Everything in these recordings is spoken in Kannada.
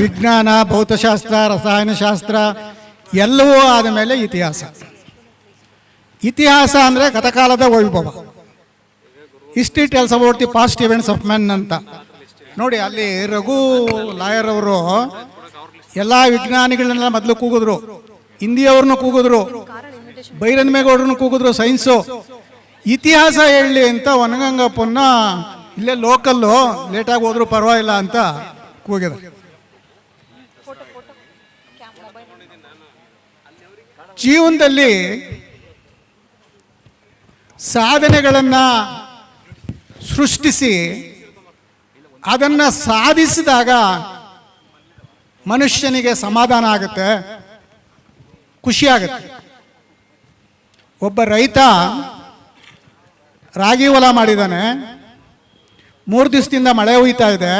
ವಿಜ್ಞಾನ, ಭೌತಶಾಸ್ತ್ರ, ರಸಾಯನಶಾಸ್ತ್ರ, ಎಲ್ಲವೂ ಆದ ಮೇಲೆ ಇತಿಹಾಸ. ಇತಿಹಾಸ ಅಂದರೆ ಗತಕಾಲದ ವೈಭವ. History tells about the past events of men ಅಂತ. ನೋಡಿ, ಅಲ್ಲಿ ರಘು ಲಾಯರ್ ಅವರು ಎಲ್ಲ ವಿಜ್ಞಾನಿಗಳನ್ನೆಲ್ಲ ಮೊದಲು ಕೂಗಿದ್ರು. ಹಿಂದಿಯವ್ರನ್ನ ಕೂಗಿದ್ರು. ಬೈರನ್ಮೇಗೌಡ್ರನ್ನ ಕೂಗಿದ್ರು, ಸೈನ್ಸು. ಇತಿಹಾಸ ಹೇಳಿ ಅಂತ ಒನಗಂಗಪ್ಪನ್ನ ಇಲ್ಲೇ ಲೋಕಲ್ಲು ಲೇಟಾಗಿ ಹೋದ್ರು ಪರವಾಗಿಲ್ಲ ಅಂತ ಕೂಗಿದ್ರು. ಜೀವನದಲ್ಲಿ ಸಾಧನೆಗಳನ್ನು ಸೃಷ್ಟಿಸಿ ಅದನ್ನು ಸಾಧಿಸಿದಾಗ ಮನುಷ್ಯನಿಗೆ ಸಮಾಧಾನ ಆಗುತ್ತೆ ಖುಷಿಯಾಗುತ್ತೆ ಒಬ್ಬ ರೈತ ರಾಗಿ ಹೊಲ ಮಾಡಿದ್ದಾನೆ, ಮೂರು ದಿವಸದಿಂದ ಮಳೆ ಹುಯ್ತಾ ಇದೆ.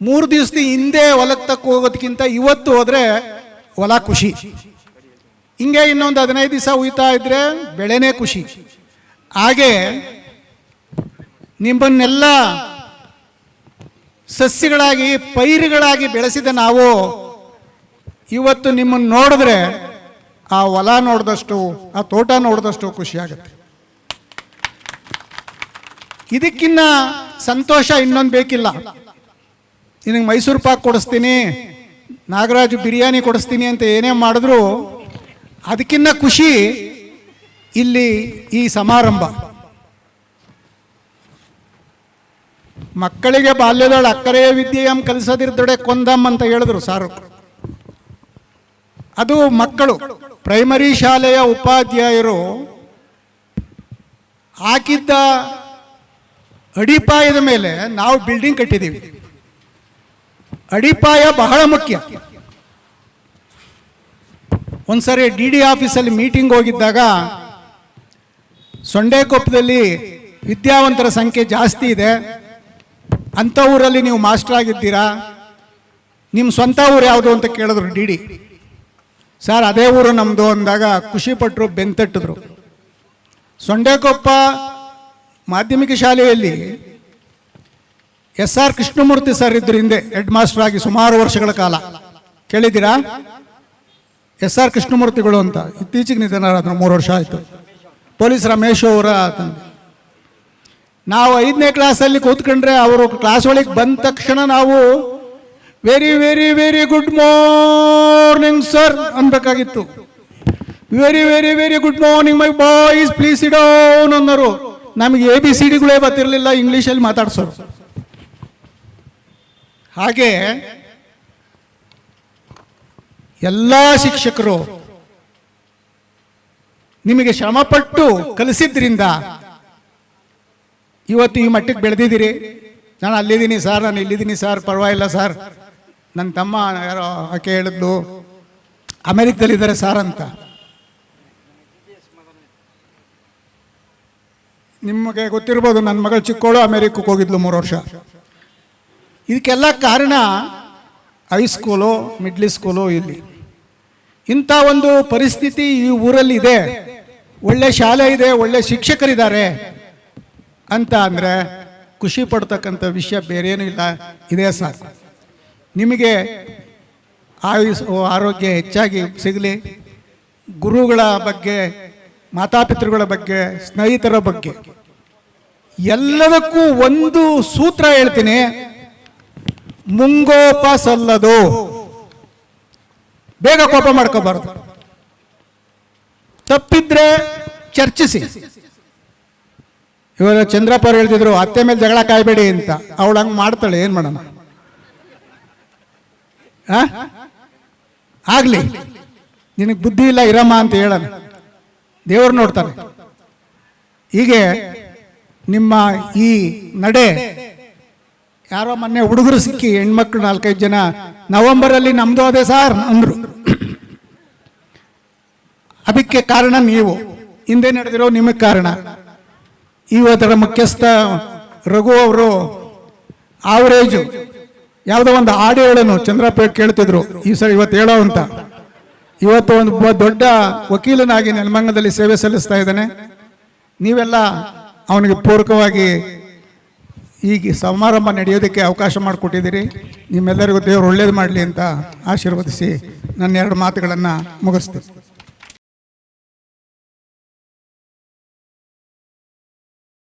ಮೂರು ದಿವಸದ ಹಿಂದೆ ಹೊಲಕ್ಕೆ ಹೋಗೋದಕ್ಕಿಂತ ಇವತ್ತು ಹೋದರೆ ಹೊಲ ಖುಷಿ. ಹಿಂಗೆ ಇನ್ನೊಂದು ಹದಿನೈದು ದಿವಸ ಉಯ್ತಾ ಇದ್ರೆ ಬೆಳೆನೇ ಖುಷಿ. ಹಾಗೆ ನಿಮ್ಮನ್ನೆಲ್ಲ ಸಸ್ಯಗಳಾಗಿ, ಪೈರುಗಳಾಗಿ ಬೆಳೆಸಿದ ನಾವು ಇವತ್ತು ನಿಮ್ಮನ್ನು ನೋಡಿದ್ರೆ ಆ ಹೊಲ ನೋಡಿದಷ್ಟು, ಆ ತೋಟ ನೋಡಿದಷ್ಟು ಖುಷಿಯಾಗುತ್ತೆ ಇದಕ್ಕಿನ್ನ ಸಂತೋಷ ಇನ್ನೊಂದು ಬೇಕಿಲ್ಲ. ನಿನಗೆ ಮೈಸೂರು ಪಾಕ್ ಕೊಡಿಸ್ತೀನಿ, ನಾಗರಾಜು ಬಿರಿಯಾನಿ ಕೊಡಿಸ್ತೀನಿ ಅಂತ ಏನೇ ಮಾಡಿದ್ರು ಅದಕ್ಕಿನ್ನ ಖುಷಿ ಇಲ್ಲಿ ಈ ಸಮಾರಂಭ. ಮಕ್ಕಳಿಗೆ ಬಾಲ್ಯದೊಳ ಅಕ್ಕರೆಯ ವಿದ್ಯೆಯಂ ಕಲಿಸದಿರ್ದೊಡೆ ಕೊಂದಮ್ ಅಂತ ಹೇಳಿದ್ರು ಸಾರು. ಅದು ಮಕ್ಕಳು, ಪ್ರೈಮರಿ ಶಾಲೆಯ ಉಪಾಧ್ಯಾಯರು ಹಾಕಿದ್ದ ಅಡಿಪಾಯದ ಮೇಲೆ ನಾವು ಬಿಲ್ಡಿಂಗ್ ಕಟ್ಟಿದ್ದೀವಿ. ಅಡಿಪಾಯ ಬಹಳ ಮುಖ್ಯ. ಒಂದ್ಸರಿ ಡಿ ಡಿ ಆಫೀಸಲ್ಲಿ ಮೀಟಿಂಗ್ ಹೋಗಿದ್ದಾಗ ಸೊಂಡೇಕೊಪ್ಪದಲ್ಲಿ ವಿದ್ಯಾವಂತರ ಸಂಖ್ಯೆ ಜಾಸ್ತಿ ಇದೆ. ಅಂಥ ಊರಲ್ಲಿ ನೀವು ಮಾಸ್ಟರ್ ಆಗಿದ್ದೀರಾ? ನಿಮ್ಮ ಸ್ವಂತ ಊರು ಯಾವುದು ಅಂತ ಕೇಳಿದ್ರು ಡಿ ಡಿ. ಸರ್, ಅದೇ ಊರು ನಮ್ಮದು ಅಂದಾಗ ಖುಷಿಪಟ್ಟರು ಬೆಂತಟ್ಟಿದ್ರು. ಸೊಂಡೇಕೊಪ್ಪ ಮಾಧ್ಯಮಿಕ ಶಾಲೆಯಲ್ಲಿ ಎಸ್ ಆರ್ ಕೃಷ್ಣಮೂರ್ತಿ ಸರ್ ಇದ್ರು ಹಿಂದೆ, ಹೆಡ್ ಮಾಸ್ಟರ್ ಆಗಿ ಸುಮಾರು ವರ್ಷಗಳ ಕಾಲ. ಕೇಳಿದ್ದೀರಾ? ಎಸ್ ಆರ್ ಕೃಷ್ಣಮೂರ್ತಿಗಳು ಅಂತ. ಇತ್ತೀಚೆಗೆ ನಿಧನರಾದ್ರು ಮೂರು ವರ್ಷ ಆಯಿತು. ಪೊಲೀಸ್ ರಮೇಶ್ ಅವರ ನಾವು ಐದನೇ ಕ್ಲಾಸಲ್ಲಿ ಕೂತ್ಕೊಂಡ್ರೆ ಅವರು ಕ್ಲಾಸ್ ಒಳಗೆ ಬಂದ ತಕ್ಷಣ ನಾವು very very very good morning sir ಅನ್ಬೇಕಾಗಿತ್ತು. Very very very good morning my boys please ಇಡೋನ್ ಅನ್ನೋರು. ನಮಗೆ ಎ ಬಿ ಸಿ ಡಿಗಳೇ ಗೊತ್ತಿರಲಿಲ್ಲ ಇಂಗ್ಲೀಷಲ್ಲಿ ಮಾತಾಡ್ಸೋರು. ಹಾಗೆ ಎಲ್ಲ ಶಿಕ್ಷಕರು ನಿಮಗೆ ಶ್ರಮಪಟ್ಟು ಕಲಿಸಿದ್ರಿಂದ ಇವತ್ತು ಈ ಮಟ್ಟಕ್ಕೆ ಬೆಳೆದಿದ್ದೀರಿ. ನಾನು ಅಲ್ಲಿದ್ದೀನಿ ಸರ್, ನಾನು ಇಲ್ಲಿದ್ದೀನಿ ಸರ್, ಪರವಾಗಿಲ್ಲ ಸರ್. ನನ್ನ ತಮ್ಮ ಯಾರೋ ಆಕೆ ಹೇಳಿದ್ಲು, ಅಮೆರಿಕದಲ್ಲಿದ್ದಾರೆ ಸರ್ ಅಂತ. ನಿಮಗೆ ಗೊತ್ತಿರ್ಬೋದು, ನನ್ನ ಮಗಳು ಚಿಕ್ಕೋಳು ಅಮೆರಿಕಕ್ಕೆ ಹೋಗಿದ್ಲು ಮೂರು ವರ್ಷ. ಇದಕ್ಕೆಲ್ಲ ಕಾರಣ ಹೈಸ್ಕೂಲು ಮಿಡ್ಲ್ ಸ್ಕೂಲು ಇಲ್ಲಿ. ಇಂಥ ಒಂದು ಪರಿಸ್ಥಿತಿ ಈ ಊರಲ್ಲಿ ಇದೆ ಒಳ್ಳೆ ಶಾಲೆ ಇದೆ, ಒಳ್ಳೆ ಶಿಕ್ಷಕರಿದ್ದಾರೆ ಅಂತ ಅಂದರೆ ಖುಷಿ ಪಡ್ತಕ್ಕಂಥ ವಿಷಯ ಬೇರೇನೂ ಇಲ್ಲ, ಇದೆ ಸರ್ ನಿಮಗೆ ಆಯುಸ್, ಆರೋಗ್ಯ ಹೆಚ್ಚಾಗಿ ಸಿಗಲಿ. ಗುರುಗಳ ಬಗ್ಗೆ, ಮಾತಾಪಿತೃಗಳ ಬಗ್ಗೆ, ಸ್ನೇಹಿತರ ಬಗ್ಗೆ ಎಲ್ಲದಕ್ಕೂ ಒಂದು ಸೂತ್ರ ಹೇಳ್ತೀನಿ. ಮುಂಗೋಪ ಸಲ್ಲದು ಬೇಗ ಕೋಪ ಮಾಡ್ಕೋಬಾರ್ದು. ತಪ್ಪಿದ್ರೆ ಚರ್ಚಿಸಿ. ಇವಾಗ ಚಂದ್ರಪ್ಪ ಅವ್ರು ಹೇಳ್ತಿದ್ರು, ಅತ್ತೆ ಮೇಲೆ ಜಗಳ ಕಾಯ್ಬೇಡಿ ಅಂತ. ಅವಳು ಹಂಗೆ ಮಾಡ್ತಾಳೆ, ಏನು ಮಾಡೋಣ? ಆಗ್ಲಿ. ನಿನಗೆ ಬುದ್ಧಿ ಇಲ್ಲ, ಇರಮ್ಮ ಅಂತ ಹೇಳೋಣ. ದೇವರು ನೋಡ್ತಾರೆ ಹೀಗೆ ನಿಮ್ಮ ಈ ನಡೆ, ಯಾರೋ ಮೊನ್ನೆ ಹುಡುಗರು ಸಿಕ್ಕಿ ಹೆಣ್ಮಕ್ಳು ನಾಲ್ಕೈದು ಜನ, ನವೆಂಬರಲ್ಲಿ ನಮ್ದು ಅದೇ ಸಾರ್ ಅಂದ್ರು. ಅದಕ್ಕೆ ಕಾರಣ ನೀವು. ಹಿಂದೆ ನಡೆದಿರೋ ನಿಮಗೆ ಕಾರಣ. ಇವತ್ತರ ಮುಖ್ಯಸ್ಥ ರಘು ಅವರು ಆವರೇಜು ಯಾವುದೋ ಒಂದು ಆಡಿಯೋಳನ್ನು ಚಂದ್ರಪೇಟ್ ಕೇಳ್ತಿದ್ರು. ಈ ಸರಿ ಇವತ್ತು ಹೇಳೋ ಅಂತ. ಇವತ್ತು ಒಂದು ದೊಡ್ಡ ವಕೀಲನಾಗಿ ನೆಲಮಂಗದಲ್ಲಿ ಸೇವೆ ಸಲ್ಲಿಸ್ತಾ ಇದ್ದಾನೆ. ನೀವೆಲ್ಲ ಅವನಿಗೆ ಪೂರಕವಾಗಿ ಈಗ ಸಮಾರಂಭ ನಡೆಯೋದಕ್ಕೆ ಅವಕಾಶ ಮಾಡಿಕೊಟ್ಟಿದ್ದೀರಿ. ನಿಮ್ಮೆಲ್ಲರಿಗೂ ದೇವರು ಒಳ್ಳೇದು ಮಾಡಲಿ ಅಂತ ಆಶೀರ್ವದಿಸಿ ನನ್ನ ಎರಡು ಮಾತುಗಳನ್ನು ಮುಗಿಸ್ತೀನಿ.